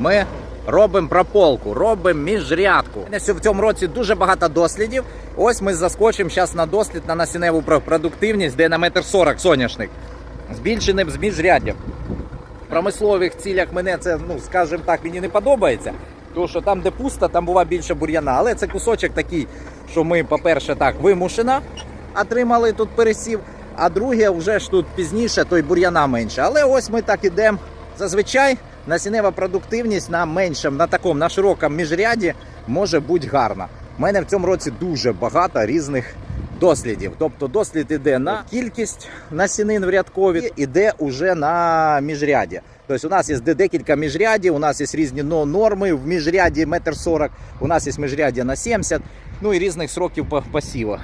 ми робимо прополку, робимо міжрядку. В цьому році дуже багато дослідів. Ось ми заскочимо зараз на дослід на насінневу продуктивність, де на метр сорок соняшник. Збільшеним з міжряддям. В промислових цілях мене це, ну скажімо так, мені не подобається. Тому що там, де пусто, там бува більше бур'яна. Але це кусочок такий, що ми, по-перше, так, вимушено отримали тут пересів. А друге, вже ж тут пізніше, то й бур'яна менше. Але ось ми так ідемо. Зазвичай насіннева продуктивність на меншому, на такому, на широкому міжряді може бути гарна. У мене в цьому році дуже багато різних дослідів. Тобто дослід іде на кількість насінин в рядкові, іде уже на міжряді. Тобто у нас є де- декілька міжрядів, у нас є різні норми в міжряді метр сорок, у нас є міжряддя на 70, ну і різних сроків по- посіву.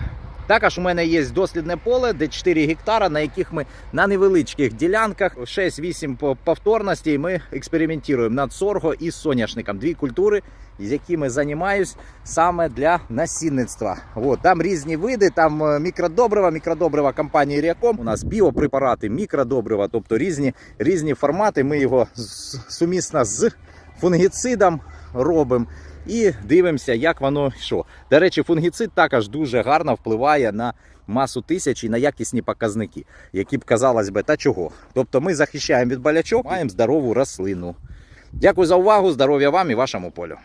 Також у мене є дослідне поле, де 4 гектара, на яких ми на невеличких ділянках 6-8 по- повторностей ми експериментуємо над сорго і соняшником. Дві культури, з якими займаюсь саме для насінництва. От, там різні види, там е, мікродобрива, мікродобрива компанії Ріаком. У нас біопрепарати, мікродобрива, тобто різні, різні формати. Ми його сумісно з фунгіцидом робимо. І дивимося, як воно що. До речі, фунгіцид також дуже гарно впливає на масу тисяч і на якісні показники, які б казалось би, та чого. Тобто ми захищаємо від болячок, маємо здорову рослину. Дякую за увагу, здоров'я вам і вашому полю.